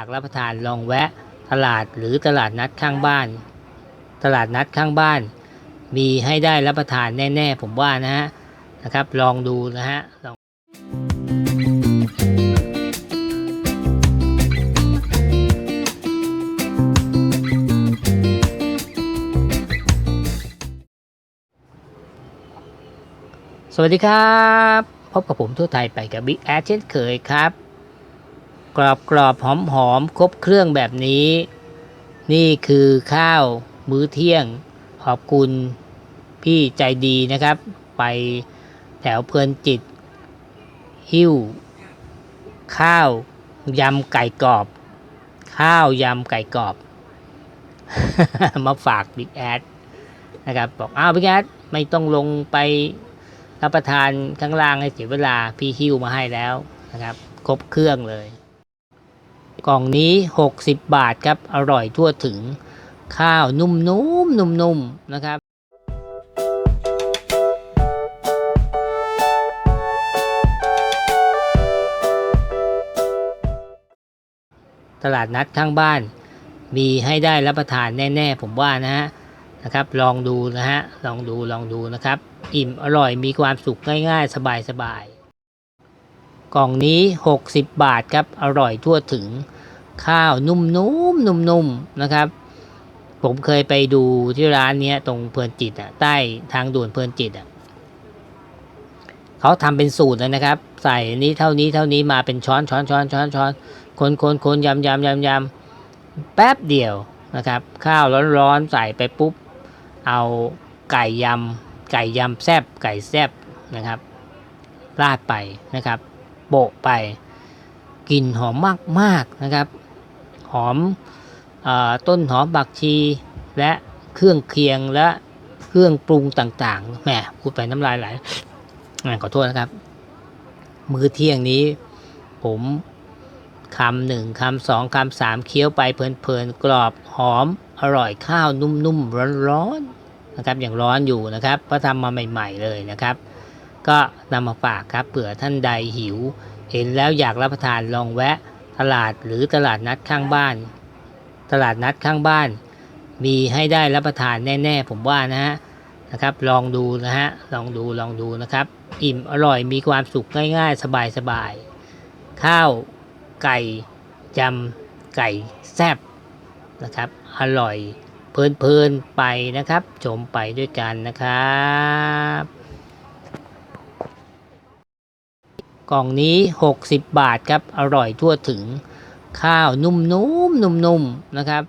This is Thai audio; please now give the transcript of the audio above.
อยากรับประทานลองแวะตลาดหรือตลาดนัดข้างบ้าน ตลาดนัดข้างบ้าน มีให้ได้รับประทานแน่ ๆ ผมว่านะฮะนะครับ ลองดูนะฮะลองสวัสดีครับ พบกับผมทั่วไทยไปกับบิ๊กแอดเช่นเคยครับ กรอบกรอบหอมหอมครบเครื่องแบบนี้ นี่คือข้าวมื้อเที่ยงขอบคุณพี่ใจดีนะครับ ไปแถวเพลินจิต หิ้ว ข้าวยำไก่กรอบ ข้าวยำไก่กรอบ มาฝากบิ๊กแอดนะครับบอกอ้าวบิ๊กแอดไม่ต้องลงไปรับประทานข้างล่างให้เสียเวลาพี่หิ้วมาให้แล้วนะครับ ครบเครื่องเลย กล่องนี้ 60 บาทครับ อร่อยทั่วถึงข้าวนุ่มๆนุ่มๆนะครับตลาดนัดข้างบ้าน มีให้ได้รับประทานแน่ ๆ ผมว่านะฮะนะครับ ลองดูนะฮะ ลองดูลองดูนะครับ อิ่มอร่อยมีความสุขง่าย ๆ สบายๆ กล่องนี้ 60 บาทครับ อร่อยทั่วถึงข้าวนุ่มๆนุ่มๆนะครับ ผมเคยไปดูที่ร้านเนี้ย ตรงเพลินจิตอะใต้ทางด่วนเพลินจิตอะเขาทำเป็นสูตรเลยนะครับ ใส่นนี้เท่านี้เท่านี้มาเป็นช้อนช้อนช้อนช้อนช้อนคนคนคนยำยำยำยำแป๊บเดียวนะครับ ข้าวร้อนๆใส่ไปปุ๊บ เอาไก่ยำไก่ยำแซบไก่แซบนะครับราดไปนะครับ โปะไปกลิ่นหอมมากๆนะครับ หอมอต้นหอมบักชีและเครื่องเคียงและเครื่องปรุงต่างๆแหมพูดไปน้ำลายไหลขอโทษนะครับ มื้อเที่ยงนี้ ผมคำหนึ่งคำสองคำสามเคี้ยวไปเพลินๆกรอบหอมอร่อยข้าวนุ่มๆร้อนๆนะครับอย่างร้อนอยู่นะครับเพราะทำมาใหม่ ๆเลยนะครับ ก็นำมาฝากครับเผื่อท่านใดหิว เห็นแล้วอยากรับประทานลองแวะตลาดหรือตลาดนัดข้างบ้าน ตลาดนัดข้างบ้าน มีให้ได้รับประทานแน่ ๆ ผมว่านะฮะนะครับ ลองดูนะฮะลองดูลองดูนะครับ อิ่มอร่อยมีความสุขง่ายๆ สบายๆ ข้าวไก่ยำไก่แซบนะครับ อร่อยเพลินๆไปนะครับ ชมไปด้วยกันนะครับ กล่องนี้ 60 บาทครับ อร่อยทั่วถึงข้าวนุ่มๆนุ่มๆนะครับ